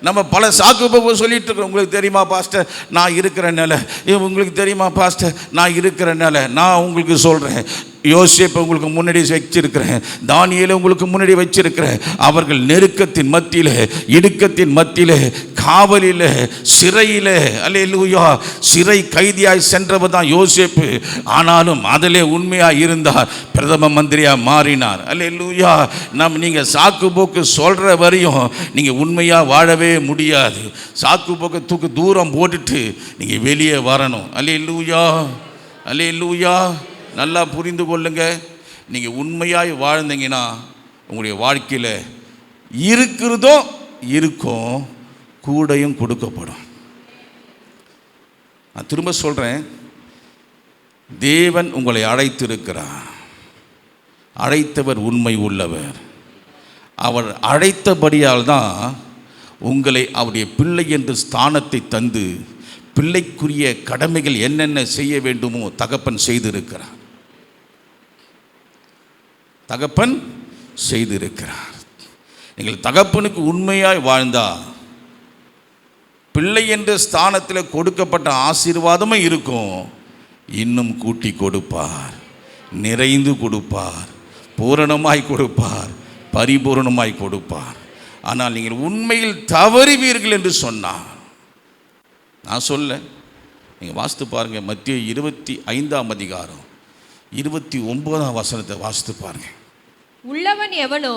நம்ம பல சாக்கு போக்கு சொல்லிட்டு இருக்கிறோம். உங்களுக்கு தெரியுமா பாஸ்டர்? நான் இருக்கிற நிலை. உங்களுக்கு தெரியுமா பாஸ்டர்? நான் இருக்கிற நிலை. நான் உங்களுக்கு சொல்கிறேன் யோசிப்பை உங்களுக்கு முன்னாடி வச்சிருக்கிறேன். தானியலை உங்களுக்கு முன்னாடி வச்சிருக்கிறேன். அவர்கள் நெருக்கத்தின் மத்தியில் இடுக்கத்தின் மத்தியில் காவலில் சிறையில் அல்லேலூயா சிறை கைதியாய் சென்றவர் தான் யோசேப்பு. ஆனாலும் அதிலே உண்மையாக இருந்தார் பிரதம மந்திரியாக மாறினார். அல்லேலூயா நம் நீங்கள் சாக்கு போக்கு சொல்கிற வரையும் நீங்கள் உண்மையாக வாழவே முடியாது. சாக்கு போக்கு தூக்கு தூரம் போட்டுட்டு நீங்கள் வெளியே வரணும். அல்லேலூயா அல்லேலூயா. நல்லா புரிந்து கொள்ளுங்க. நீங்கள் உண்மையாய் வாழ்ந்தீங்கன்னா உங்களுடைய வாழ்க்கையில் இருக்கிறதோ இருக்கும் கூடையும் கொடுக்கப்படும். நான் திரும்ப சொல்கிறேன் தேவன் உங்களை அழைத்திருக்கிறார். அழைத்தவர் உண்மை உள்ளவர். அவர் அழைத்தபடியால் தான் உங்களை அவருடைய பிள்ளை என்று ஸ்தானத்தை தந்து பிள்ளைக்குரிய கடமைகள் என்னென்ன செய்ய வேண்டுமோ தகப்பன் செய்திருக்கிறார். தகப்பன் செய்திருக்கிறார். நீங்கள் தகப்பனுக்கு உண்மையாய் வாழ்ந்தால் பிள்ளை என்ற ஸ்தானத்தில் கொடுக்கப்பட்ட ஆசீர்வாதமும் இருக்கும். இன்னும் கூட்டி கொடுப்பார் நிறைந்து கொடுப்பார் பூரணமாய் கொடுப்பார் பரிபூரணமாய் கொடுப்பார். ஆனால் நீங்கள் உண்மையில் தவறுவீர்கள் என்று சொன்னார் நான் சொல்ல நீங்கள் வாசித்து பாருங்கள் மத்திய இருபத்தி ஐந்தாம் அதிகாரம் இருபத்தி ஒன்பதாம் வசனத்தை வாசித்து பாருங்கள் உள்ளவன் எவனோ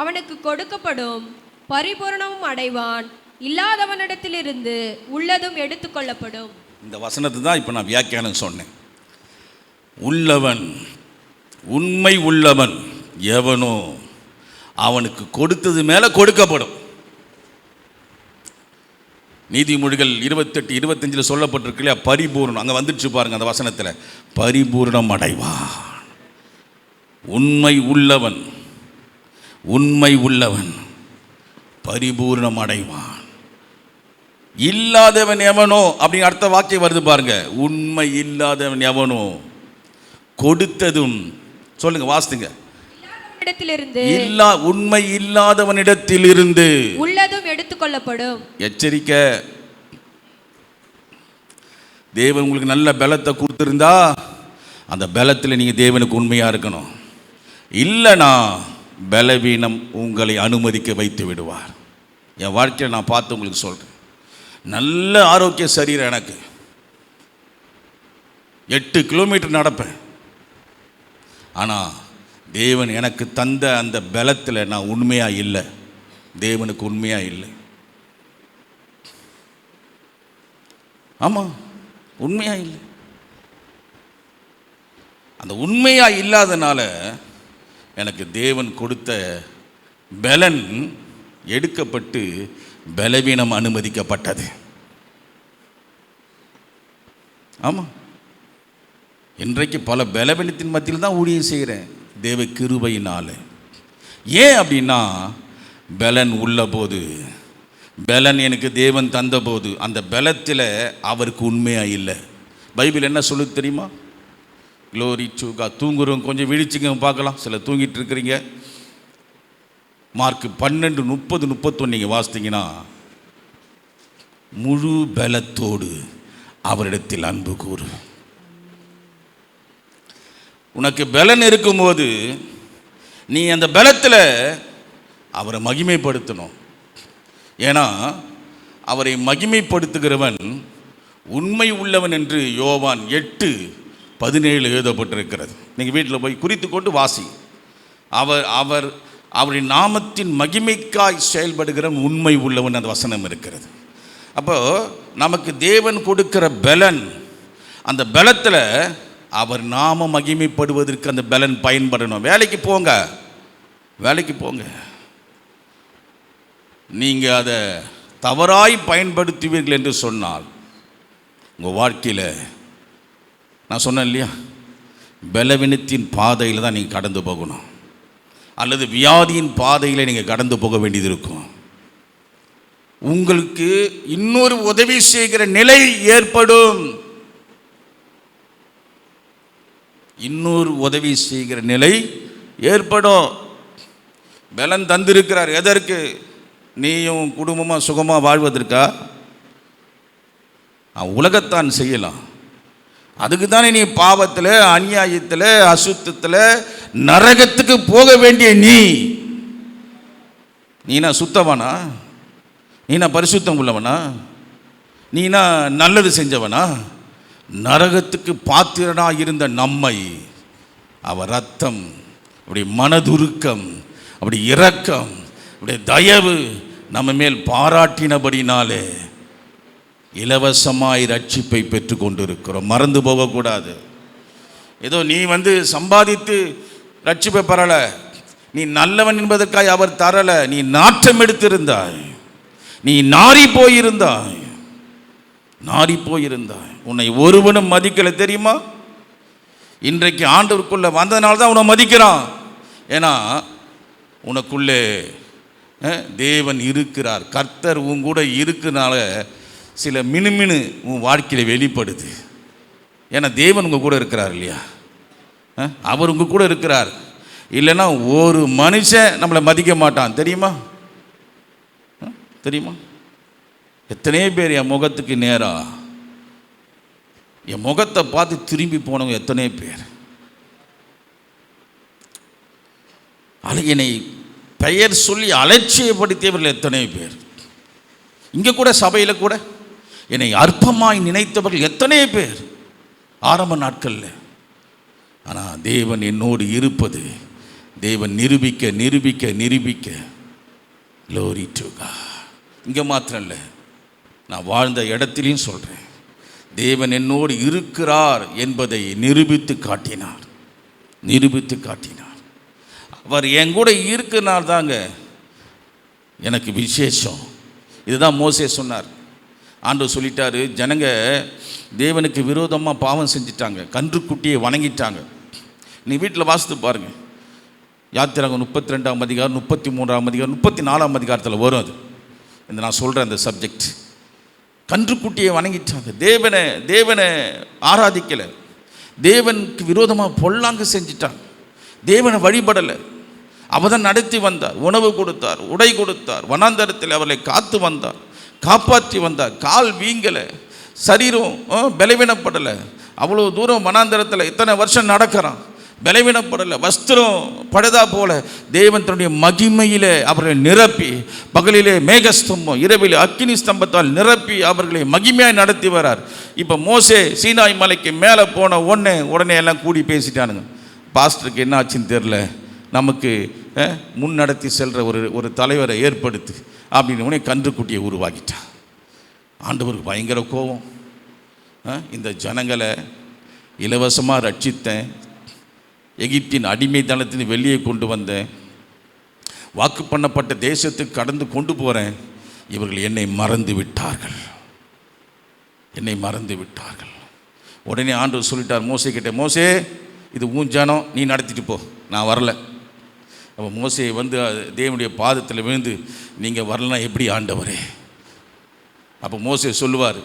அவனுக்கு கொடுக்கப்படும் பரிபூரணமும் அடைவான். இல்லாதவனிடத்திலிருந்து உள்ளதும் எடுத்துக்கொள்ளப்படும் இந்த வசனத்தை தான் இப்போ நான் வியாக்கியானம் சொன்னேன். உள்ளவன் உண்மை உள்ளவன் எவனோ அவனுக்கு கொடுத்தது மேலே கொடுக்கப்படும். நீதிமொழிகள் இருபத்தெட்டு இருபத்தஞ்சில் சொல்லப்பட்டிருக்கு இல்லையா? பரிபூர்ணம். அங்கே வந்துடுச்சு பாருங்கள் அந்த வசனத்தில். பரிபூர்ணம் அடைவான். உண்மை உள்ளவன் உண்மை உள்ளவன் பரிபூர்ணம் அடைவான் இல்லாதவன் எவனோ அப்படின்னு அடுத்த வாக்கியம் வருது பாருங்க. உண்மை இல்லாதவன் எவனோ கொடுத்ததும் சொல்லுங்க வாசித்துங்க இல்லா உண்மை இல்லாதவனிடத்திலிருந்து உள்ளதும் எடுத்துக்கொள்ளப்படும் எச்சரிக்கை. தேவன் உங்களுக்கு நல்ல பலத்தை கொடுத்துருந்தா அந்த பலத்தில் நீங்கள் தேவனுக்கு உண்மையாக இருக்கணும். இல்லைனா பலவீனம் உங்களை அனுமதிக்க வைத்து விடுவார். என் வாழ்க்கையை நான் பார்த்து உங்களுக்கு சொல்கிறேன் நல்ல ஆரோக்கிய சரீரம் எனக்கு. எட்டு கிலோமீட்டர் நடப்பேன். ஆனால் தேவன் எனக்கு தந்த அந்த பலத்தில் நான் உண்மையாக இல்லை. தேவனுக்கு உண்மையாக இல்லை. ஆமாம் உண்மையாக இல்லை. அந்த உண்மையாக இல்லாதனால எனக்கு தேவன் கொடுத்த பலன் எடுக்கப்பட்டு பலவீனம் அனுமதிக்கப்பட்டது. ஆமாம் இன்றைக்கு பல பலவீனத்தின் மத்தியில் தான் ஊழியம் செய்கிறேன். தேவ கிருபையினால். ஏன் அப்படின்னா பலன் உள்ள போது பலன் எனக்கு தேவன் தந்தபோது அந்த பலத்தில் அவருக்கு உண்மையாக இல்லை. பைபிள் என்ன சொல்லுது தெரியுமா? க்ளோரி சூகா தூங்குறவங்க கொஞ்சம் விழிச்சுங்க பார்க்கலாம். சில தூங்கிட்டு இருக்கிறீங்க. மார்க் பன்னெண்டு முப்பது முப்பத்தொன்று நீங்கள் வாசித்தீங்கன்னா முழு பலத்தோடு அவரிடத்தில் அன்பு கூறு உனக்கு பலன் இருக்கும்போது நீ அந்த பலத்தில் அவரை மகிமைப்படுத்தணும். ஏன்னா அவரை மகிமைப்படுத்துகிறவன் உண்மை உள்ளவன் என்று யோவான் எட்டு பதினேழு எழுதப்பட்டிருக்கிறது. நீங்கள் வீட்டில் போய் குறித்து கொண்டு வாசி. அவர் அவர் அவரின் நாமத்தின் மகிமைக்காய் செயல்படுகிற உண்மை உள்ளவன் அந்த வசனம் இருக்கிறது. அப்போது நமக்கு தேவன் கொடுக்கிற பலன் அந்த பலத்தில் அவர் நாம மகிமைப்படுவதற்கு அந்த பலன் பயன்படணும். வேலைக்கு போங்க. வேலைக்கு போங்க. நீங்கள் அதை தவறாய் பயன்படுத்துவீர்கள் என்று சொன்னால் உங்கள் வாழ்க்கையில் நான் சொன்னேன் இல்லையா? பலவீனத்தின் பாதையில் தான் நீங்கள் கடந்து போகணும். அல்லது வியாதியின் பாதையில் நீங்கள் கடந்து போக வேண்டியது இருக்கும். உங்களுக்கு இன்னொரு உதவி செய்கிற நிலை ஏற்படும். இன்னொரு உதவி செய்கிற நிலை ஏற்படும். பலன் தந்திருக்கிறார். எதற்கு? நீயும் குடும்பமாக சுகமாக வாழ்வதற்கா? உலகத்தான் செய்யலாம். அதுக்கு தானே நீ பாவத்தில் அநியாயத்தில் அசுத்தத்தில் நரகத்துக்கு போக வேண்டிய நீ. நீனா சுத்தவனா? நீனா பரிசுத்தம் உள்ளவனா? நீனா நல்லது செஞ்சவனா? நரகத்துக்கு பாத்திரனா இருந்த நம்மை அவர் ரத்தம் அப்படி மனதுருக்கம் அப்படி இரக்கம் அப்படி தயவு நம்ம மேல் பாராட்டினபடினாலே இலவசமாய் ரட்சிப்பை பெற்று கொண்டிருக்கிறோம் மறந்து போகக்கூடாது. ஏதோ நீ வந்து சம்பாதித்து ரட்சிப்பை பெறல. நீ நல்லவன் என்பதற்காய் அவர் தரல. நீ நாற்றம் எடுத்திருந்தாய். நீ நாறி போயிருந்தாய். நாறி போயிருந்தாய். உன்னை ஒருவனும் மதிக்கலை தெரியுமா? இன்றைக்கு ஆண்டவருக்குள்ளே வந்ததுனால தான் உன்னை மதிக்கிறான். ஏன்னா உனக்குள்ளே தேவன் இருக்கிறார். கர்த்தர் உன் கூட இருக்கிறனால சில மினுமினு உன் வாழ்க்கையில் வெளிப்படுது. ஏன்னா தேவன் உங்கள் கூட இருக்கிறார் இல்லையா? அவர் உங்கள் கூட இருக்கிறார். இல்லைன்னா ஒரு மனுஷன் நம்மளை மதிக்க மாட்டான். தெரியுமா? தெரியுமா? எத்தனையோ பேர் என் முகத்துக்கு நேராக என் முகத்தை பார்த்து திரும்பி போனவங்க எத்தனையோ பேர். என்னை பெயர் சொல்லி அலட்சியப்படுத்தியவர்கள் எத்தனையோ பேர். இங்கே கூட சபையில் கூட என்னை அற்பமாய் நினைத்தவர்கள் எத்தனை பேர்? ஆரம்ப நாட்களில். ஆனால் தேவன் என்னோடு இருப்பது தேவன் நிரூபிக்க நிரூபிக்க நிரூபிக்க. லோரி டுகா இங்கே மாத்திரம் இல்லை நான் வாழ்ந்த இடத்திலையும் சொல்கிறேன் தேவன் என்னோடு இருக்கிறார் என்பதை நிரூபித்து காட்டினார். நிரூபித்து காட்டினார். அவர் என் கூட இருக்கனால தாங்க எனக்கு விசேஷம். இதுதான் மோசே சொன்னார். ஆண்டவர் சொல்லிட்டாரு ஜனங்க தேவனுக்கு விரோதமாக பாவம் செஞ்சிட்டாங்க. கன்றுக்குட்டியை வணங்கிட்டாங்க. நீ வீட்டில் வாசித்து பாருங்கள் யாத்திராங்க முப்பத்தி ரெண்டாம் அதிகாரம் முப்பத்தி மூன்றாம் அதிகாரம் முப்பத்தி நாலாம் அதிகாரத்தில் வரும் அது. இந்த நான் சொல்கிறேன் அந்த சப்ஜெக்ட் கன்றுக்குட்டியை வணங்கிட்டாங்க. தேவனை தேவனை ஆராதிக்கலை. தேவனுக்கு விரோதமாக பொல்லாங்கு செஞ்சிட்டாங்க தேவனை வழிபடலை. அவர் தான் நடத்தி வந்தார். உணவு கொடுத்தார் உடை கொடுத்தார். வனாந்தரத்தில் அவர்களை காத்து வந்தார். காப்பாற்றி வந்தார். கால் வீங்கலை. சரீரம் ஆ, பலவீனப்படலை. அவ்வளோ தூரம் மனாந்திரத்தில் இத்தனை வருஷம் நடக்கிறான். பலவீனப்படலை. வஸ்திரம் படுதா போல. தேவன் தன்னுடைய மகிமையிலே அவர்களை நிரப்பி பகலிலே மேகஸ்தம்பம் இரவில் அக்கினி ஸ்தம்பத்தால் நிரப்பி அவர்களை மகிமையாய் நடத்தி வரார். இப்போ மோசே சீனாய் மலைக்கு மேலே போன உடனே உடனே எல்லாம் கூடி பேசிட்டானுங்க. பாஸ்டருக்கு என்ன ஆச்சுன்னு தெரில நமக்கு முன் நடத்தி செல்கிற ஒரு ஒரு தலைவரை ஏற்படுத்து. அப்படின்னு உடனே கன்றுக்குட்டியை உருவாக்கிட்டான். ஆண்டவருக்கு பயங்கர கோபம். இந்த ஜனங்களை இலவசமாக ரட்சித்தேன். எகிப்தின் அடிமைத்தனத்தின் வெளியே கொண்டு வந்தேன். வாக்கு பண்ணப்பட்ட தேசத்துக்கு கடந்து கொண்டு போகிறேன் இவர்கள் என்னை மறந்து விட்டார்கள். என்னை மறந்து விட்டார்கள். உடனே ஆண்டவர் சொல்லிட்டார் மோசை கிட்ட மோசே இது உன் ஜனம் நீ நடத்திட்டு போ. நான் வரல. அப்போ மோசையை வந்து தேவனுடைய பாதத்தில் விழுந்து நீங்கள் வரலாம் எப்படி ஆண்டவரே? அப்போ மோசை சொல்லுவார்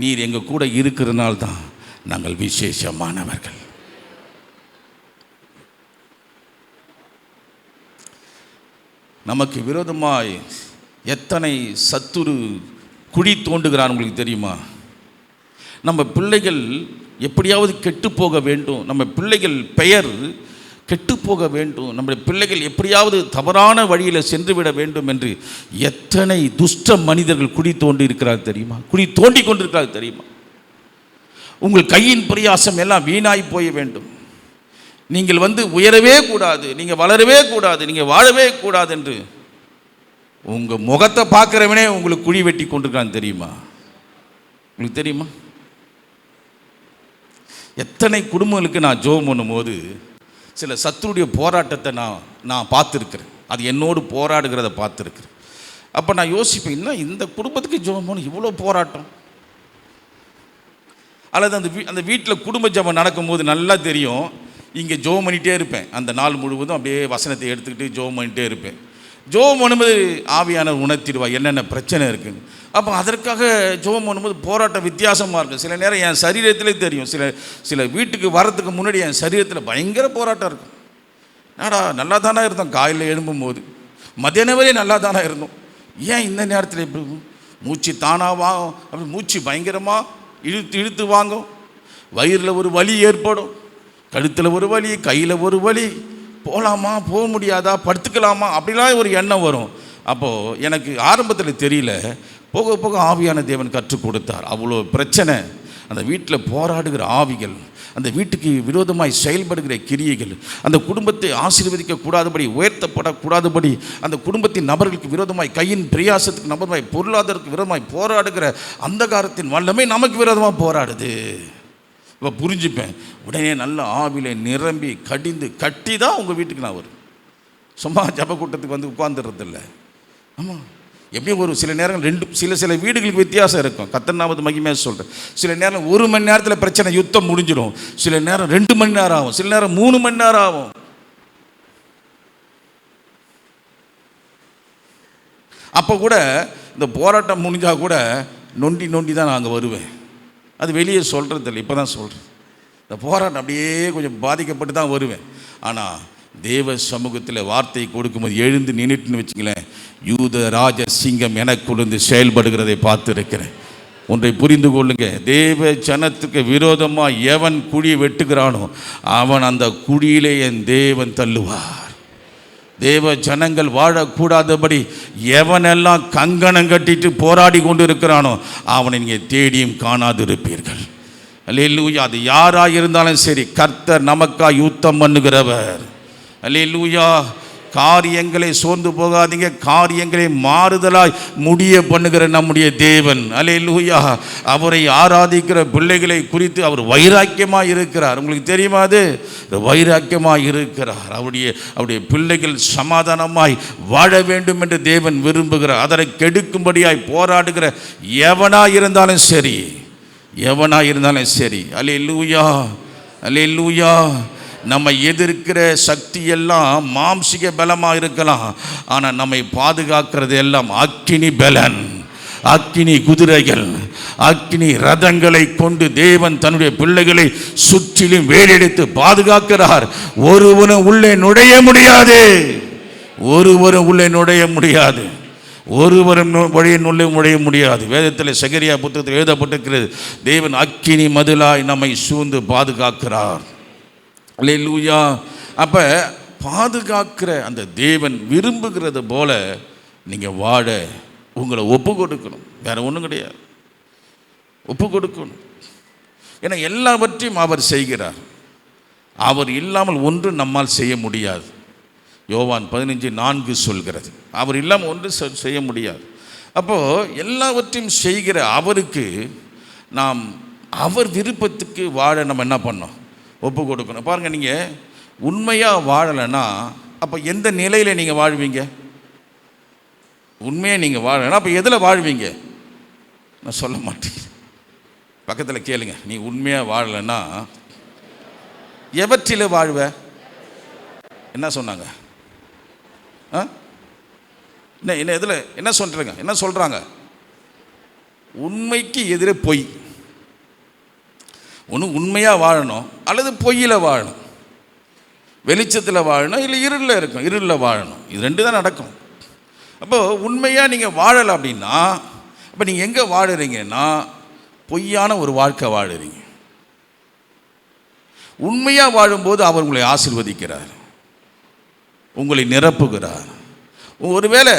நீர் எங்கள் கூட இருக்கிறதுனால தான் நாங்கள் விசேஷமானவர்கள். நமக்கு விரோதமாய் எத்தனை சத்துரு குழி தோண்டுகிறான் உங்களுக்கு தெரியுமா? நம்ம பிள்ளைகள் எப்படியாவது கெட்டு போக வேண்டும். நம்ம பிள்ளைகள் பெயர் கெட்டு போக வேண்டும். நம்முடைய பிள்ளைகள் எப்படியாவது தவறான வழியில் சென்று விட வேண்டும் என்று எத்தனை துஷ்ட மனிதர்கள் குடி தோண்டி இருக்கிறார் தெரியுமா? குடி தோண்டி கொண்டிருக்கிறார் தெரியுமா? உங்கள் கையின் பிரயாசம் எல்லாம் வீணாய் போய வேண்டும். நீங்கள் வந்து உயரவே கூடாது நீங்கள் வளரவே கூடாது நீங்கள் வாழவே கூடாது என்று உங்கள் முகத்தை பார்க்குறவனே உங்களுக்கு குழி வெட்டி கொண்டிருக்கான் தெரியுமா? உங்களுக்கு தெரியுமா? எத்தனை குடும்பங்களுக்கு நான் ஜோம் பண்ணும்போது சில சத்துருடைய போராட்டத்தை நான் நான் பார்த்துருக்குறேன். அது என்னோடு போராடுகிறத பார்த்துருக்குறேன். அப்போ நான் யோசிப்பேன் என்ன இந்த குடும்பத்துக்கு ஜோம் இவ்வளோ போராட்டம்? அல்லது அந்த வீ அந்த வீட்டில் குடும்ப ஜபம் நடக்கும்போது நல்லா தெரியும் இங்கே ஜோம் பண்ணிகிட்டே இருப்பேன். அந்த நாள் முழுவதும் அப்படியே வசனத்தை எடுத்துக்கிட்டு ஜோம் பண்ணிகிட்டே இருப்பேன். ஜோம் பண்ணும்போது ஆவியானவர் உணர்த்திடுவா என்னென்ன பிரச்சனை இருக்குன்னு. அப்போ அதற்காக ஜோம் பண்ணும்போது போராட்டம் வித்தியாசமாக இருக்கும். சில நேரம் என் சரீரத்திலே தெரியும். சில சில வீட்டுக்கு வரத்துக்கு முன்னாடி என் சரீரத்தில் பயங்கர போராட்டம் இருக்கும். ஆடா நல்லா தானே இருந்தோம். காலையில் எழும்பும்போது. மதியானம் வரையும் நல்லா தானே இருந்தோம். ஏன் இந்த நேரத்தில் இப்படி மூச்சு தானாக வாங்கும். அப்படி மூச்சு பயங்கரமாக இழுத்து இழுத்து வாங்கும். வயிறில் ஒரு வலி ஏற்படும். கழுத்தில் ஒரு வலி கையில் ஒரு வலி. போகலாமா போக முடியாதா படுத்துக்கலாமா? அப்படிலாம் ஒரு எண்ணம் வரும். அப்போது எனக்கு ஆரம்பத்தில் தெரியல. போக போக ஆவியான தேவன் கற்றுக் கொடுத்தார். அவ்வளோ பிரச்சனை. அந்த வீட்டில் போராடுகிற ஆவிகள் அந்த வீட்டுக்கு விரோதமாய் செயல்படுகிற கிரியைகள் அந்த குடும்பத்தை ஆசீர்வதிக்க கூடாதபடி உயர்த்தப்படக்கூடாதபடி அந்த குடும்பத்தின் நபர்களுக்கு விரோதமாய் கையின் பிரியாசத்துக்கு நபர்மாய் பொருளாதாரத்துக்கு விரோதமாய் போராடுகிற அந்த காரத்தின் வல்லமை நமக்கு விரோதமாக போராடுது. இப்போ புரிஞ்சுப்பேன். உடனே நல்ல ஆவில நிரம்பி கடிந்து கட்டி தான் உங்கள் வீட்டுக்கு நான் வரும் சும்மா ஜப கூட்டத்துக்கு வந்து உட்காந்துடுறதில்ல ஆமாம் எப்படியும் ஒரு சில நேரம் ரெண்டு சில சில வீடுகளுக்கு வித்தியாசம் இருக்கும். கத்தனாவது மகிமையாக சொல்கிறேன் சில நேரம் ஒரு மணி நேரத்தில் பிரச்சனை யுத்தம் முடிஞ்சிடும். சில நேரம் ரெண்டு மணி நேரம் ஆகும். சில நேரம் மூணு மணி நேரம் ஆகும். அப்போ கூட இந்த போராட்டம் முடிஞ்சால் கூட நொண்டி நொண்டி தான் நான் அங்கே வருவேன். அது வெளியே சொல்கிறது இப்போ தான் சொல்கிறேன் இந்த போராட்டம் அப்படியே கொஞ்சம் பாதிக்கப்பட்டு தான் வருவேன். ஆனால் தேவ சமூகத்தில் வார்த்தை கொடுக்கும்போது எழுந்து நின்றுட்டுன்னு வச்சுங்களேன் யூத ராஜ சிங்கம் எனக்குழுந்து செயல்படுகிறதை பார்த்துருக்கிறேன். ஒன்றை புரிந்து கொள்ளுங்க தேவ ஜனத்துக்கு விரோதமாக எவன் குழியை வெட்டுகிறானோ அவன் அந்த குழியிலே என் தேவன் தள்ளுவார். தேவ ஜனங்கள் வாழக்கூடாதபடி எவனெல்லாம் கங்கணம் கட்டிட்டு போராடி கொண்டு இருக்கிறானோ அவனை நீங்கள் தேடியும் காணாதிருப்பீர்கள். அல்லூயா அது யாராக இருந்தாலும் சரி கர்த்தர் நமக்கா யுத்தம் பண்ணுகிறவர். அல்லூயா காரியங்களை சோர்ந்து போகாதீங்க காரியங்களை மாறுதலாய் முடிய பண்ணுகிற நம்முடைய தேவன். அல்லேலூயா. அவரை ஆராதிக்கிற பிள்ளைகளை குறித்து அவர் வைராக்கியமாக இருக்கிறார். உங்களுக்கு தெரியுமா அது? வைராக்கியமாக இருக்கிறார். அவருடைய அவருடைய பிள்ளைகள் சமாதானமாய் வாழ வேண்டும் என்று தேவன் விரும்புகிறார். அதனை கெடுக்கும்படியாய் போராடுகிற எவனாக இருந்தாலும் சரி எவனாக இருந்தாலும் சரி. அலே லுயா அலே லூயா நம்ம எதிர்க்கிற சக்தி எல்லாம் மாம்சிக பலமாக இருக்கலாம். ஆனால் நம்மை பாதுகாக்கிறது எல்லாம் அக்கினி பலன். அக்கினி குதிரைகள் அக்னி ரதங்களை கொண்டு தேவன் தன்னுடைய பிள்ளைகளை சுற்றிலும் வேலெடுத்து பாதுகாக்கிறார். ஒருவனும் உள்ளே நுழைய முடியாது. ஒருவரும் உள்ளே நுழைய முடியாது. ஒருவரும் வழியை நுழைய நுழைய முடியாது. வேதத்தில் சகரியா புத்தகத்தில் எழுதப்பட்டிருக்கிறது தேவன் அக்கினி மதிலாய் நம்மை சூழ்ந்து பாதுகாக்கிறார். அல்லேலூயா அப்போ பாதுகாக்கிற அந்த தேவன் விரும்புகிறது போல நீங்கள் வாழ உங்களை ஒப்பு கொடுக்கணும். வேறு ஒன்றும் கிடையாது. ஒப்பு கொடுக்கணும். ஏன்னா எல்லாவற்றையும் அவர் செய்கிறார். அவர் இல்லாமல் ஒன்று நம்மால் செய்ய முடியாது. யோவான் பதினஞ்சு நான்கு சொல்கிறது. அவர் இல்லாமல் ஒன்று செ- செய்ய முடியாது. அப்போது எல்லாவற்றையும் செய்கிற அவருக்கு நாம் அவர் விருப்பத்துக்கு வாழ நம்ம என்ன பண்ணோம்? ஒப்பு கொடுக்கணும் பாருங்கள் நீங்கள் உண்மையாக வாழலைன்னா அப்போ எந்த நிலையில் நீங்கள் வாழ்வீங்க? உண்மையாக நீங்கள் வாழலைன்னா அப்போ எதில் வாழ்வீங்க? நான் சொல்ல மாட்டேன். பக்கத்தில் கேளுங்க நீ உண்மையாக வாழலைன்னா எவற்றில் வாழ்வ? என்ன சொன்னாங்க? ஆ? என்ன என்ன இதில் என்ன சொல்கிறேங்க என்ன சொல்கிறாங்க உண்மைக்கு எதிரே பொய். ஒன்று உண்மையாக வாழணும் அல்லது பொய்யில் வாழணும். வெளிச்சத்தில் வாழணும் இல்லை இருளில் இருக்கும் இருளில் வாழணும். இது ரெண்டு தான் நடக்கும். அப்போது உண்மையாக நீங்கள் வாழலை அப்படின்னா இப்போ நீங்கள் எங்கே வாழுறீங்கன்னா பொய்யான ஒரு வாழ்க்கை வாழுறீங்க. உண்மையாக வாழும்போது அவர் உங்களை ஆசிர்வதிக்கிறார். உங்களை நிரப்புகிறார். ஒருவேளை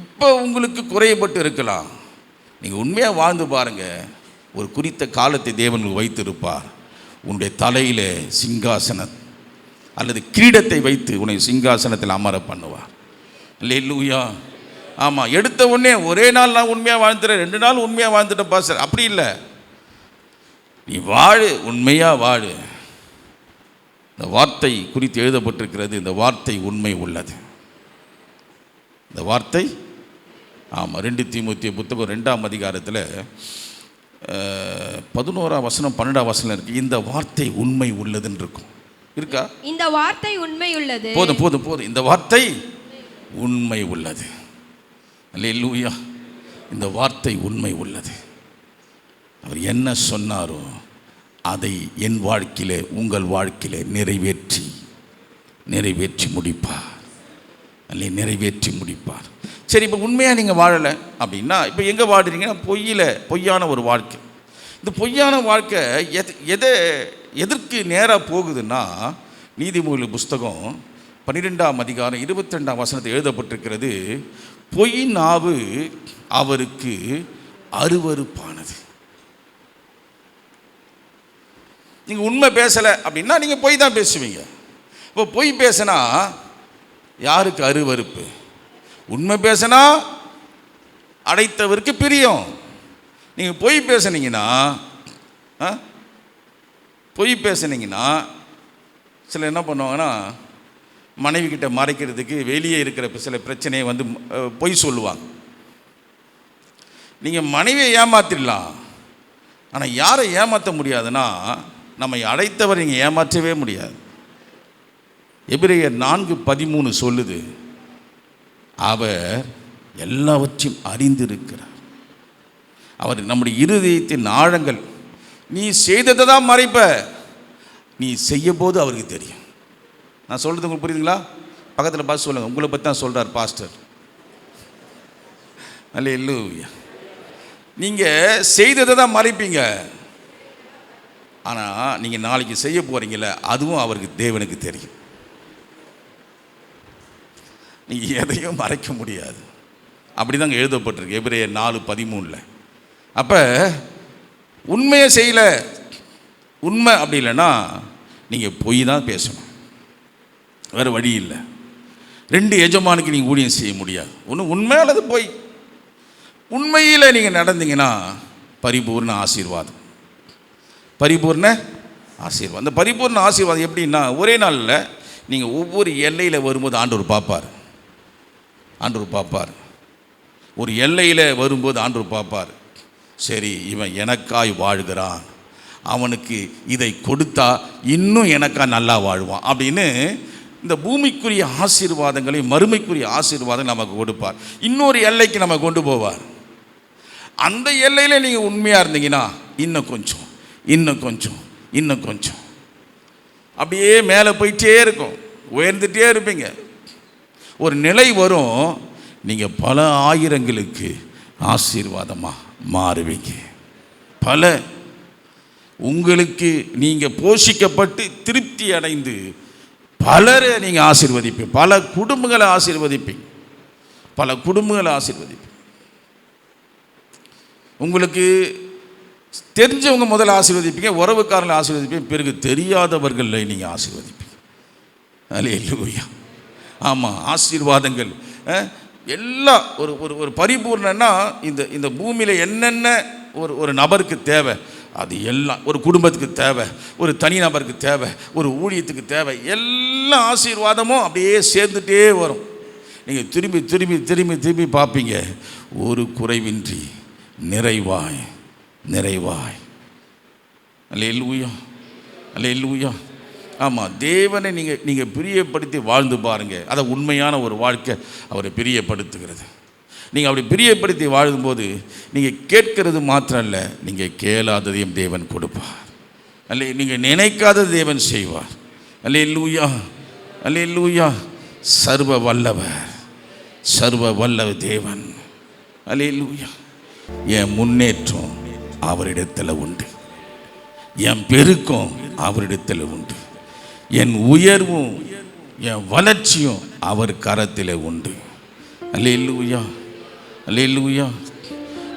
இப்போ உங்களுக்கு குறையப்பட்டு இருக்கலாம். நீங்கள் உண்மையாக வாழ்ந்து பாருங்கள் ஒரு குறித்த காலத்தை தேவன் வைத்திருப்பார். உன்னுடைய தலையில் சிங்காசனம் அல்லது கிரீடத்தை வைத்து உன்னை சிங்காசனத்தில் அமர பண்ணுவார். இல்லையா ஆமாம் எடுத்த உடனே ஒரே நாள் நான் உண்மையாக வாழ்ந்துறேன் ரெண்டு நாள் உண்மையாக வாழ்ந்துட்டேன் பாசர் அப்படி இல்லை. நீ வாழு உண்மையாக வாழு. இந்த வார்த்தை குறித்து எழுதப்பட்டிருக்கிறது இந்த வார்த்தை உண்மை உள்ளது. இந்த வார்த்தை ஆமாம் ரெண்டு தீமுத்திய புத்தகம் ரெண்டாம் அதிகாரத்தில் பதினோராம் வசனம் பன்னெண்டாம் வசனம் இருக்கு. இந்த வார்த்தை உண்மை உள்ளதுன்னு இருக்கும் இருக்கா? இந்த வார்த்தை உண்மையுள்ளது போதும் போதும் போதும். இந்த வார்த்தை உண்மை உள்ளது. அல்லேலூயா. இந்த வார்த்தை உண்மை உள்ளது. அவர் என்ன சொன்னாரோ அதை என் வாழ்க்கையிலே உங்கள் வாழ்க்கையிலே நிறைவேற்றி நிறைவேற்றி முடிப்பார். அல்லே நிறைவேற்றி முடிப்பார். சரி இப்போ உண்மையாக நீங்கள் வாழலை அப்படின்னா இப்போ எங்கே வாடுறீங்கன்னா பொய்யில் பொய்யான ஒரு வாழ்க்கை. இந்த பொய்யான வாழ்க்கை எது எதை எதற்கு நேராக போகுதுன்னா நீதிமொழி புஸ்தகம் பன்னிரெண்டாம் அதிகாரம் இருபத்தி ரெண்டாம் வசனத்தில் எழுதப்பட்டிருக்கிறது பொய் நாவு அவருக்கு அருவருப்பானது. நீங்கள் உண்மை பேசலை அப்படின்னா நீங்கள் பொய் தான் பேசுவீங்க. இப்போ பொய் பேசினா யாருக்கு அருவருப்பு? உண்மை பேசினா அடைத்தவருக்கு பிரியம். நீங்கள் பொய் பேசுனீங்கன்னா ஆ? பொய் பேசுனீங்கன்னா சில என்ன பண்ணுவாங்கன்னா மனைவி கிட்ட மறைக்கிறதுக்கு வெளியே இருக்கிற சில பிரச்சனையை வந்து பொய் சொல்லுவாங்க. நீங்கள் மனைவியை ஏமாத்திடலாம் ஆனால் யாரை ஏமாற்ற முடியாதுன்னா நம்மை அடைத்தவரை நீங்கள் ஏமாற்றவே முடியாது. எபிரேயர் நான்கு பதிமூணு சொல்லுது அவர் எல்லாவற்றையும் அறிந்திருக்கிறார். அவர் நம்முடைய இருதயத்தின் ஆழங்கள் நீ செய்ததை தான் மறைப்ப நீ செய்ய போது அவருக்கு தெரியும். நான் சொல்கிறது உங்களுக்கு புரியுதுங்களா? பக்கத்தில் பார்த்து சொல்லுங்கள் உங்களை பற்றி தான் சொல்கிறார் பாஸ்டர். அல்ல இல்லையா நீங்கள் செய்ததை தான் மறைப்பீங்க. ஆனால் நீங்கள் நாளைக்கு செய்ய போகிறீங்கள அதுவும் அவருக்கு தேவனுக்கு தெரியும். நீங்கள் எதையும் மறைக்க முடியாது. அப்படி தாங்க எழுதப்பட்டிருக்கு. எபிரேயர் நாலு பதிமூணில் அப்போ உண்மையை செய்யலை. உண்மை அப்படி இல்லைன்னா நீங்கள் பொய் தான் பேசணும். வேறு வழி இல்லை. ரெண்டு எஜமானுக்கு நீங்கள் ஊழியம் செய்ய முடியாது. ஒன்று உண்மை அல்லது பொய். உண்மையில் நீங்கள் நடந்தீங்கன்னா பரிபூர்ண ஆசீர்வாதம். பரிபூர்ண ஆசீர்வாதம். அந்த பரிபூர்ண ஆசீர்வாதம் எப்படின்னா ஒரே நாளில் நீங்கள் ஒவ்வொரு எல்லையில் வரும்போது ஆண்டவர் பார்ப்பார். ஆண்டவர் பார்ப்பார். ஒரு எல்லையில் வரும்போது ஆண்டவர் பார்ப்பார். சரி இவன் எனக்காய் வாழ்கிறான். அவனுக்கு இதை கொடுத்தா இன்னும் எனக்கா நல்லா வாழ்வான் அப்படின்னு இந்த பூமிக்குரிய ஆசீர்வாதங்களை மறுமைக்குரிய ஆசீர்வாதம் நமக்கு கொடுப்பார். இன்னொரு எல்லைக்கு நம்ம கொண்டு போவார். அந்த எல்லையில் நீங்கள் உண்மையாக இருந்தீங்கன்னா இன்னும் கொஞ்சம் இன்னும் கொஞ்சம் இன்னும் கொஞ்சம். அப்படியே மேலே போயிட்டே இருக்கும். உயர்ந்துட்டே இருப்பீங்க. ஒரு நிலை வரும் நீங்கள் பல ஆயிரங்களுக்கு ஆசீர்வாதமாக மாறுவீங்க. பல உங்களுக்கு நீங்கள் போஷிக்கப்பட்டு திருப்தி அடைந்து பலரை நீங்கள் ஆசீர்வதிப்பீங்க. பல குடும்பங்களை ஆசீர்வதிப்பீங்க. பல குடும்பங்களை ஆசீர்வதிப்பீங்க. உங்களுக்கு தெரிஞ்சவங்க முதல்ல ஆசீர்வதிப்பீங்க உறவுக்காரங்களை ஆசீர்வதிப்பீங்க பிறகு தெரியாதவர்களை நீங்கள் ஆசீர்வதிப்பீங்க. அல்லேலூயா ஆமாம் ஆசீர்வாதங்கள். அஹ், எல்லாம் ஒரு ஒரு ஒரு பரிபூர்ணன்னா இந்த இந்த பூமியில் என்னென்ன ஒரு ஒரு நபருக்கு தேவை அது எல்லாம் ஒரு குடும்பத்துக்கு தேவை ஒரு தனி நபருக்கு தேவை ஒரு ஊழியத்துக்கு தேவை எல்லா ஆசீர்வாதமும் அப்படியே சேர்ந்துட்டே வரும். நீங்கள் திரும்பி திரும்பி திரும்பி திரும்பி பார்ப்பீங்க ஒரு குறைவின்றி நிறைவாய் நிறைவாய். அல்லேலூயா அல்லேலூயா. ஆமாம் தேவனை நீங்கள் நீங்கள் பிரியப்படுத்தி வாழ்ந்து பாருங்கள் அதை உண்மையான ஒரு வாழ்க்கை அவரை பிரியப்படுத்துகிறது. நீங்கள் அப்படி பிரியப்படுத்தி வாழும்போது நீங்கள் கேட்கறது மாத்திரம் இல்லை நீங்கள் கேளாததையும் தேவன் கொடுப்பார். அல்ல நீங்கள் நினைக்காத தேவன் செய்வார். அல்ல லூயா அல்ல லூயா சர்வ வல்லவர் சர்வ வல்லவ தேவன். அல்ல லூயா என் முன்னேற்றம் அவரிடத்தில் உண்டு. என் பெருக்கம் அவரிடத்தில் உண்டு. என் உயர்வும் என் வளர்ச்சியும் அவர் கரத்தில் உண்டு. அல்லேலூயா அல்லேலூயா.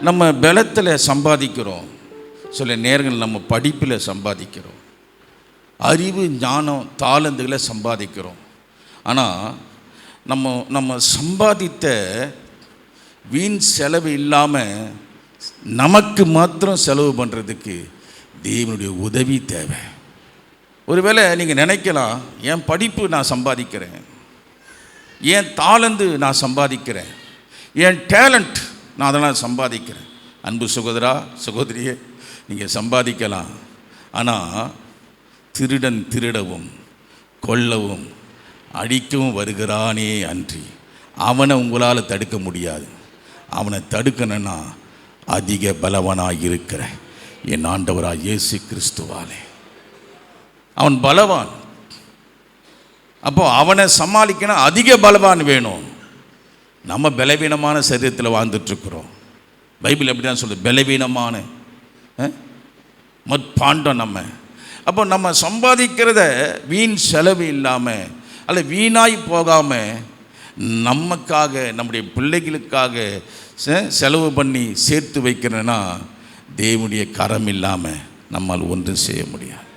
நம்ம பலத்தில் சம்பாதிக்கிறோம். சில நேரங்கள் நம்ம படிப்பில் சம்பாதிக்கிறோம். அறிவு ஞானம் தாளந்துகளை சம்பாதிக்கிறோம். ஆனால் நம்ம நம்ம சம்பாதித்த வீண் செலவு இல்லாமல் நமக்கு மாத்திரம் செலவு பண்ணுறதுக்கு தேவனுடைய உதவி தேவை. ஒருவேளை நீங்கள் நினைக்கலாம் என் படிப்பு நான் சம்பாதிக்கிறேன். என் தாளந்து நான் சம்பாதிக்கிறேன். என் டேலண்ட் நான் அதெல்லாம் சம்பாதிக்கிறேன். அன்பு சகோதரா சகோதரியே நீங்கள் சம்பாதிக்கலாம். ஆனால் திருடன் திருடவும் கொல்லவும் அடிக்கவும் வருகிறானே அன்றி அவனை உங்களால் தடுக்க முடியாது. அவனை தடுக்கணும்னா அதிக பலவனாக இருக்கிற என் ஆண்டவராக இயேசு கிறிஸ்துவாலே. அவன் பலவான். அப்போ அவனை சமாளிக்கணும் அதிக பலவான் வேணும். நம்ம பலவீனமான சரீரத்தில் வாழ்ந்துட்டுருக்குறோம். பைபிள் எப்படி தான் சொல்லுது? பலவீனமான மற்பாண்டம் நம்ம. அப்போ நம்ம சம்பாதிக்கிறத வீண் செலவு இல்லாமல் அல்ல வீணாய் போகாமல் நமக்காக நம்முடைய பிள்ளைகளுக்காக செலவு பண்ணி சேர்த்து வைக்கிறேன்னா தேவனுடைய கரம் இல்லாமல் நம்மால் ஒன்றும் செய்ய முடியாது.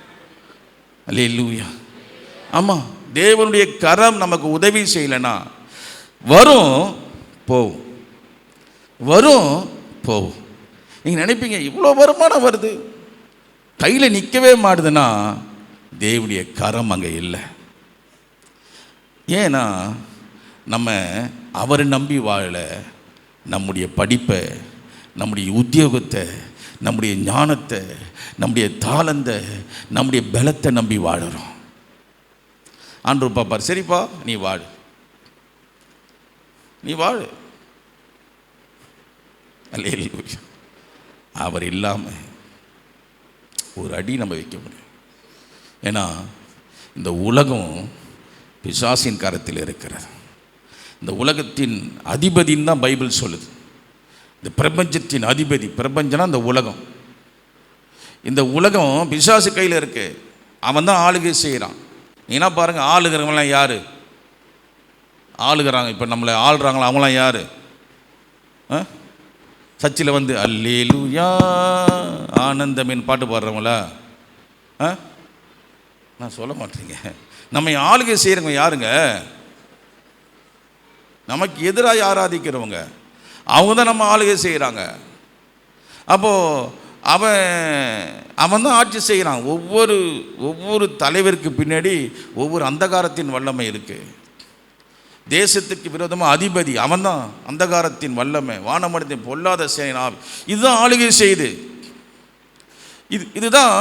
அல்லேலூயா ஆமாம் தேவனுடைய கரம் நமக்கு உதவி செய்யலைன்னா வரும் போகும். வரும் போகும். நீங்கள் நினைப்பீங்க இவ்வளோ வருமானம் வருது? கையில் நிற்கவே மாட்டுதுன்னா தேவனுடைய கரம் அங்கே இல்லை. ஏன்னா நம்ம அவரை நம்பி வாழலை நம்முடைய படிப்பை நம்முடைய உத்தியோகத்தை நம்முடைய ஞானத்தை நம்முடைய தாளந்தை நம்முடைய பலத்தை நம்பி வாழுறோம். ஆண்டு பாப்பார் சரிப்பா நீ வாழு. நீ வாழு. அல்ல அவர் இல்லாமல் ஒரு அடி நம்ம வைக்க முடியும். ஏன்னா இந்த உலகம் பிசாசின் கரத்தில் இருக்கிறது. இந்த உலகத்தின் அதிபதின்னு தான் பைபிள் சொல்லுது. இந்த பிரபஞ்சத்தின் அதிபதி பிரபஞ்சனா இந்த உலகம். இந்த உலகம் பிசாசு கையில் இருக்கு. அவன் தான் ஆளுகை செய்கிறான் நீனா பாருங்கள் ஆளுகிறவங்களாம் யார்? ஆளுகிறாங்க இப்போ நம்மளை ஆளுறாங்களா அவங்களாம் யார்? சர்ச்சில் வந்து அல்லேலுயா ஆனந்தமின் பாட்டு பாடுறவங்களா? ஆ? நான் சொல்ல மாட்டேங்க. நம்ம ஆளுகை செய்கிறவங்க யாருங்க? நமக்கு எதிராக ஆராதிக்கிறவங்க. அவங்க தான் நம்ம ஆளுகை செய்கிறாங்க அப்போது அவன் அவன் தான் ஆட்சி செய்கிறான் ஒவ்வொரு ஒவ்வொரு தலைவருக்கு பின்னாடி ஒவ்வொரு அந்தகாரத்தின் வல்லமை இருக்குது தேசத்துக்கு விரோதமாக அதிபதி அவன் தான் அந்தகாரத்தின் வல்லமை. வானமடத்தின் பொல்லாத சேனா. இதுதான் ஆளுகை செய்யுது இது இதுதான்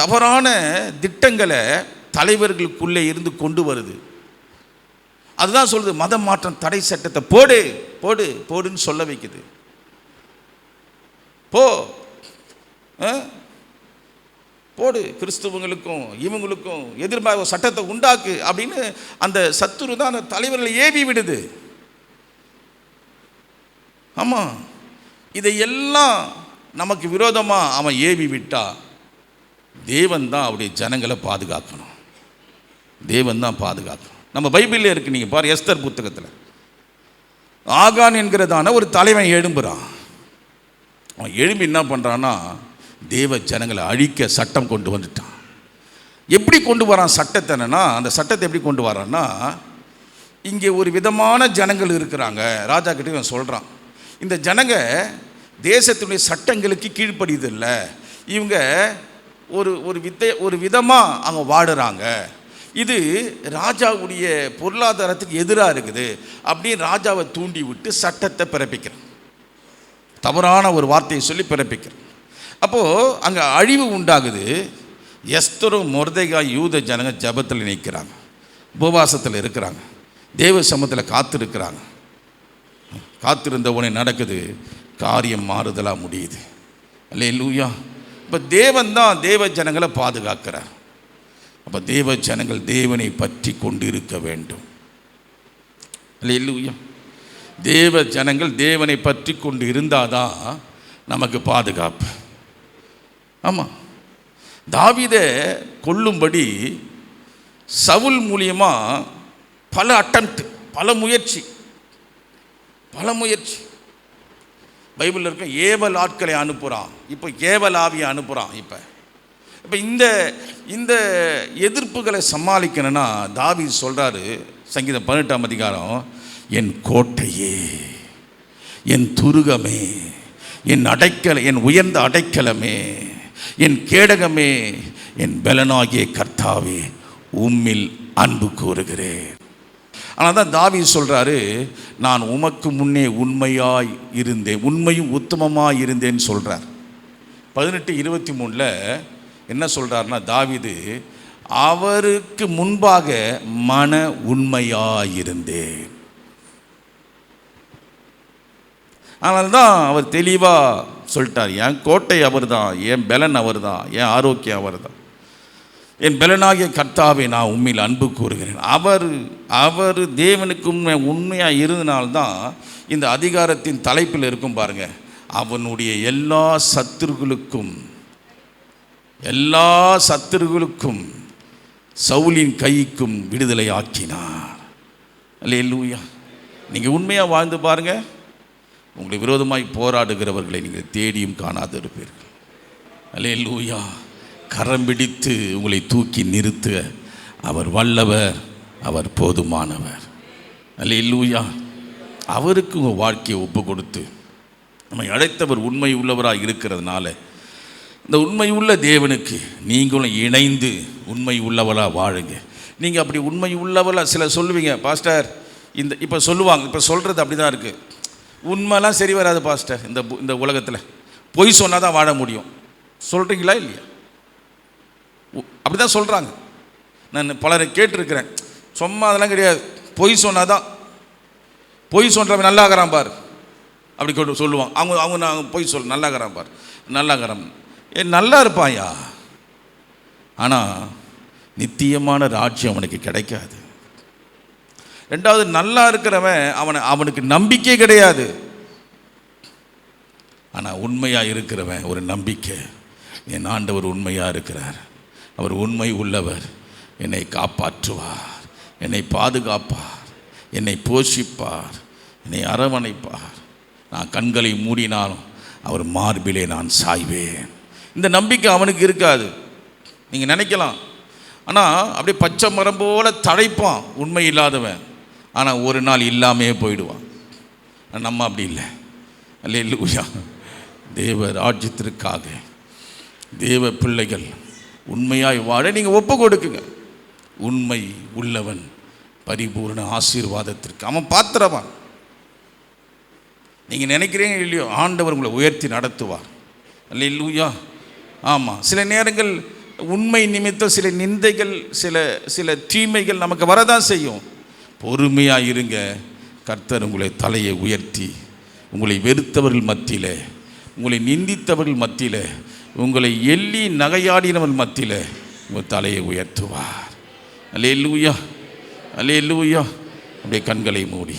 தவறான திட்டங்களை தலைவர்களுக்குள்ளே இருந்து கொண்டு வருது. அதுதான் சொல்லுது மத மாற்றம் தடை சட்டத்தை போடு போடு போடுன்னு சொல்ல வைக்குது. போ. ஆ? போடு கிறிஸ்துவங்களுக்கும் இவங்களுக்கும் எதிர்பார்ப்பு சட்டத்தை உண்டாக்கு அப்படின்னு அந்த சத்துரு தான் அந்த தலைவர்களை ஏவி விடுது. ஆமாம் இதையெல்லாம் நமக்கு விரோதமாக அவன் ஏவி விட்டா தேவன் தான் அவருடைய ஜனங்களை பாதுகாக்கணும். தேவன் தான் பாதுகாக்கணும். நம்ம பைபிளில் இருக்கு நீங்கள் பாரு எஸ்தர் புத்தகத்தில். ஆகான் என்கிறதான ஒரு தலைவன் எழும்புறான். அவன் எழும்பி என்ன பண்ணுறான்னா தேவ ஜனங்களை அழிக்க சட்டம் கொண்டு வந்துட்டான். எப்படி கொண்டு வரான் சட்டத்தை என்னன்னா அந்த சட்டத்தை எப்படி கொண்டு வரான்னா இங்கே ஒரு விதமான ஜனங்கள் இருக்கிறாங்க. ராஜா கிட்ட இவன் சொல்கிறான் இந்த ஜனங்க தேசத்தினுடைய சட்டங்களுக்கு கீழ்ப்படியதில்லை இவங்க ஒரு ஒரு வித்தை ஒரு விதமாக அவங்க வாடுறாங்க. இது ராஜாவுடைய பொருளாதாரத்துக்கு எதிராக இருக்குது அப்படின்னு ராஜாவை தூண்டி விட்டு சட்டத்தை பிறப்பிக்கிறான். தவறான ஒரு வார்த்தையை சொல்லி பிறப்பிக்கிறான். அப்போது அங்கே அழிவு உண்டாகுது. எஸ்தரும் மொர்தைகா யூத ஜனங்க ஜபத்தில் நிற்கிறாங்க. உபவாசத்தில் இருக்கிறாங்க. தேவ சமத்தில் காத்திருக்கிறாங்க. காத்திருந்த உடனே நடக்குது. காரியம் மாறுதலாக முடியுது. இல்லை லூயா இப்போ தேவன் தான் தேவ ஜனங்களை பாதுகாக்கிறார். அப்போ தேவ ஜனங்கள் தேவனை பற்றி கொண்டு இருக்க வேண்டும். இல்லை இல்லையா தேவ ஜனங்கள் தேவனை பற்றி கொண்டு இருந்தால் தான் நமக்கு பாதுகாப்பு. ஆமாம் தாவிதை கொல்லும்படி சவுல் மூலியமாக பல அட்டம்ப்ட் பல முயற்சி பல முயற்சி. பைபிளில் இருக்க ஏவல் ஆட்களை அனுப்புகிறான் இப்போ ஏவல் ஆவியை அனுப்புகிறான் இப்போ. இப்போ இந்த இந்த எதிர்ப்புகளை சமாளிக்கணும்னா தாவி சொல்கிறாரு சங்கீதம் பதினெட்டாம் அதிகாரம் என் கோட்டையே என் துருகமே என் அடைக்கல என் உயர்ந்த அடைக்கலமே என் கேடகமே என் பலனாகிய கர்த்தாவே உம்மில் அன்பு கூறுகிறேன். ஆனால் தான் தாவி சொல்கிறாரு நான் உமக்கு முன்னே உண்மையாய் இருந்தேன் உண்மையும் உத்தமமாக இருந்தேன்னு சொல்கிறார் பதினெட்டு இருபத்தி மூணில் என்ன சொல்கிறாருன்னா தாவிது அவருக்கு முன்பாக மன உண்மையாயிருந்தேன். ஆனால் தான் அவர் தெளிவாக சொல்லிட்டார் என் கோட்டை அவர் தான் என் பலன் அவர் தான் என் ஆரோக்கியம் அவர் தான் என் பலனாகிய கர்த்தாவை நான் உண்மையில் அன்பு கூறுகிறேன். அவர் அவர் தேவனுக்கு உண்மை உண்மையாக இருந்தனால்தான் இந்த அதிகாரத்தின் தலைப்பில் இருக்கும் பாருங்கள் அவனுடைய எல்லா சத்துருக்களுக்கும் எல்லா சத்துருகளுக்கும் சவுலின் கைக்கும் விடுதலை ஆக்கினார். அல்லேலூயா. நீங்கள் உண்மையாக வாழ்ந்து பாருங்க. உங்களை விரோதமாய் போராடுகிறவர்களை நீங்கள் தேடியும் காணாது இருப்பீர்கள். அல்லேலூயா. கரம் பிடித்து உங்களை தூக்கி நிறுத்த. அவர் வல்லவர் அவர் போதுமானவர். அல்லேலூயா. அவருக்கு உங்கள் வாழ்க்கையை ஒப்பு கொடுத்து நம்மை அழைத்தவர் உண்மை உள்ளவராக இருக்கிறதுனால இந்த உண்மை உள்ள தேவனுக்கு நீங்களும் இணைந்து உண்மை உள்ளவளாக வாழுங்க. நீங்கள் அப்படி உண்மை உள்ளவளாக சில சொல்லுவீங்க பாஸ்டர் இந்த இப்போ சொல்லுவாங்க இப்போ சொல்கிறது அப்படி தான் இருக்குது உண்மைலாம் சரி வராது பாஸ்டர் இந்த இந்த உலகத்தில். பொய் சொன்னால் தான் வாழ முடியும். சொல்கிறீங்களா இல்லையா? அப்படி தான் சொல்கிறாங்க நான் பலரை கேட்டிருக்கிறேன். சும்மா அதெல்லாம் கிடையாது. பொய் சொன்னால் தான் பொய் சொல்கிறவன் நல்லாகிறான் பார். அப்படி சொல்லுவான். அவங்க அவங்க நான் பொய் சொல் நல்லாகிறான் பார். நல்லாகிறான். நல்லா இருப்பாயா? ஆனால் நித்தியமான ராஜ்யம் அவனுக்கு கிடைக்காது. ரெண்டாவது நல்லா இருக்கிறவன் அவனை அவனுக்கு நம்பிக்கை கிடையாது. ஆனால் உண்மையாக இருக்கிறவன் ஒரு நம்பிக்கை. என் ஆண்டவர் உண்மையாக இருக்கிறார். அவர் உண்மை உள்ளவர். என்னை காப்பாற்றுவார். என்னை பாதுகாப்பார். என்னை போஷிப்பார். என்னை அரவணைப்பார். நான் கண்களை மூடினாலும் அவர் மார்பிலே நான் சாய்வேன். இந்த நம்பிக்கை அவனுக்கு இருக்காது. நீங்கள் நினைக்கலாம். ஆனால் அப்படியே பச்சை மரம் போல் தழைப்பான். உண்மை இல்லாதவன் ஆனால் ஒரு நாள் இல்லாமே போயிடுவான். நம்ம அப்படி இல்லை. அல்ல அல்லேலூயா. தேவ ராஜ்யத்திற்காக. தேவ பிள்ளைகள் உண்மையாய் வாழ நீங்கள் ஒப்பு கொடுக்குங்க. உண்மை உள்ளவன் பரிபூர்ண ஆசீர்வாதத்திற்கு. அவன் பாத்திரவான். நீங்கள் நினைக்கிறீங்க இல்லையோ ஆண்டவர் உங்களை உயர்த்தி நடத்துவார். அல்லேலூயா. ஆமாம் சில நேரங்கள் உண்மை நிமித்தம் சில நிந்தைகள் சில சில தீமைகள் நமக்கு வரதான் செய்யும். பொறுமையாக இருங்க. கர்த்தர் உங்களை தலையை உயர்த்தி உங்களை வெறுத்தவர்கள் மத்தியில் உங்களை நிந்தித்தவர்கள் மத்தியில் உங்களை எள்ளி நகையாடினவர்கள் மத்தியில் உங்கள் தலையை உயர்த்துவார். அல்லே லூயா அல்லே லூயா அப்படியே கண்களை மூடி.